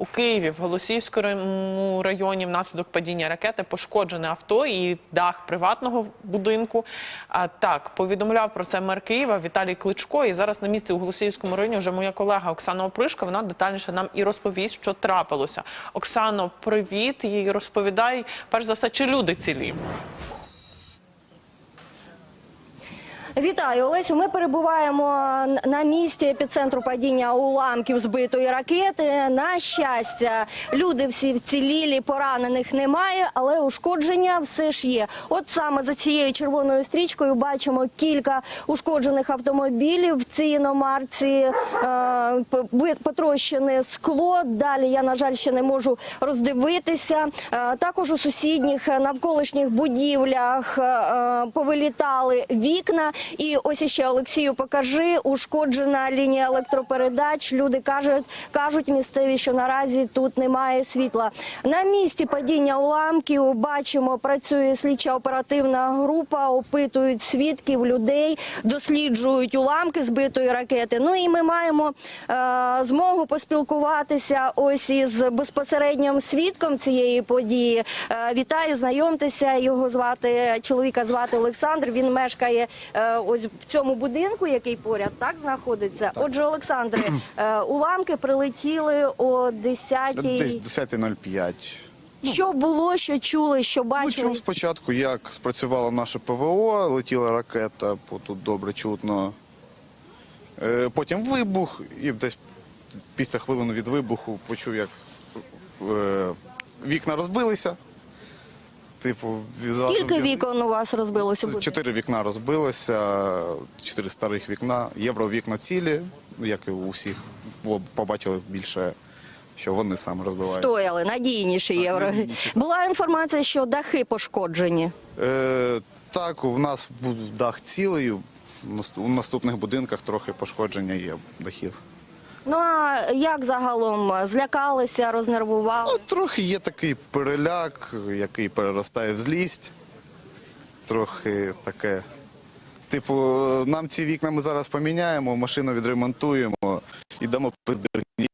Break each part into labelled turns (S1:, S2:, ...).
S1: у Києві в Голосіївському районі внаслідок падіння ракети пошкоджене авто і дах приватного будинку. А так повідомляв про це мер Києва Віталій Кличко. І зараз на місці у Голосіївському районі вже моя колега Оксана Опришка. Вона детальніше нам і розповість, що трапилося. Оксано, привіт і розповідай перш за все, чи люди цілі.
S2: Вітаю, Олесю. Ми перебуваємо на місці епіцентру падіння уламків збитої ракети. На щастя, люди всі вцілілі, поранених немає, але ушкодження все ж є. От саме за цією червоною стрічкою бачимо кілька ушкоджених автомобілів в цій іномарці, е, потрощене скло. Далі я, на жаль, ще не можу роздивитися. Е, Також у сусідніх е, навколишніх будівлях повилітали вікна. І ось іще Олексію, покажи ушкоджена лінія електропередач. Люди кажуть, кажуть місцеві, що наразі тут немає світла. На місці падіння уламків бачимо, працює слідча оперативна група, опитують свідків людей, досліджують уламки збитої ракети. Ну і ми маємо е, змогу поспілкуватися ось із безпосереднім свідком цієї події. Е, вітаю, знайомтеся. Його звати чоловіка звати Олександр. Він мешкає е, ось в цьому будинку, який поряд так знаходиться. Отже, Олександре, е, уламки прилетіли о 10
S3: Десь 10.05.
S2: Що було, що чули, що
S3: Ну,
S2: бачили?
S3: чув спочатку, як спрацювало наше ПВО, летіла ракета, тут добре чутно. Е, Потім вибух, і десь після хвилини від вибуху почув, як е, вікна розбилися. Типу, відразу
S2: Скільки вікон у вас розбилося?
S3: Чотири вікна розбилося, чотири старих вікна, євровікна цілі, як і у всіх, бо побачили більше, що вони саме розбивають.
S2: Стояли надійніші євро.
S3: надійніші.
S2: Була інформація, що дахи пошкоджені.
S3: Е, так, у нас дах цілий. У наступних будинках трохи пошкодження є дахів.
S2: Ну а як загалом злякалися, рознервували?
S3: Ну, трохи є такий переляк, який переростає в злість. Трохи таке. Типу, нам ці вікна ми зараз поміняємо, машину відремонтуємо і дамо пиздерні.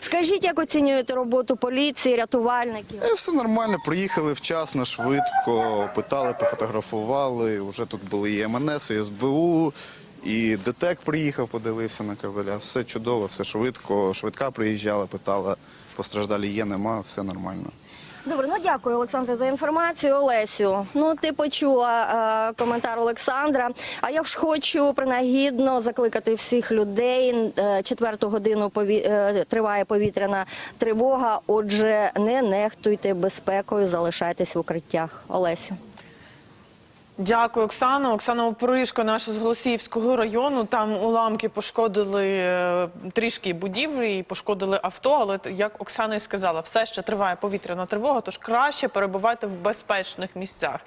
S2: Скажіть, як оцінюєте роботу поліції, рятувальників?
S3: Е, Все нормально, приїхали вчасно, швидко, питали, пофотографували. Вже тут були і МНС, і СБУ, і ДТЕК приїхав, подивився на кабеля. Все чудово, все швидко. Швидка приїжджала, питала, постраждалі є, нема, все нормально.
S2: Добре, ну дякую, Олександре, за інформацію. Олесю, ну ти почула е, коментар Олександра. А я ж хочу принагідно закликати всіх людей. Е, четверту годину пові... е, триває повітряна тривога. Отже, не нехтуйте безпекою, залишайтесь в укриттях. Олесю.
S1: Дякую, Оксана. Оксана Опришко, наша з Голосіївського району. Там уламки пошкодили е, трішки будівлі і пошкодили авто. Але як Оксана і сказала, все ще триває повітряна тривога, тож краще перебувати в безпечних місцях.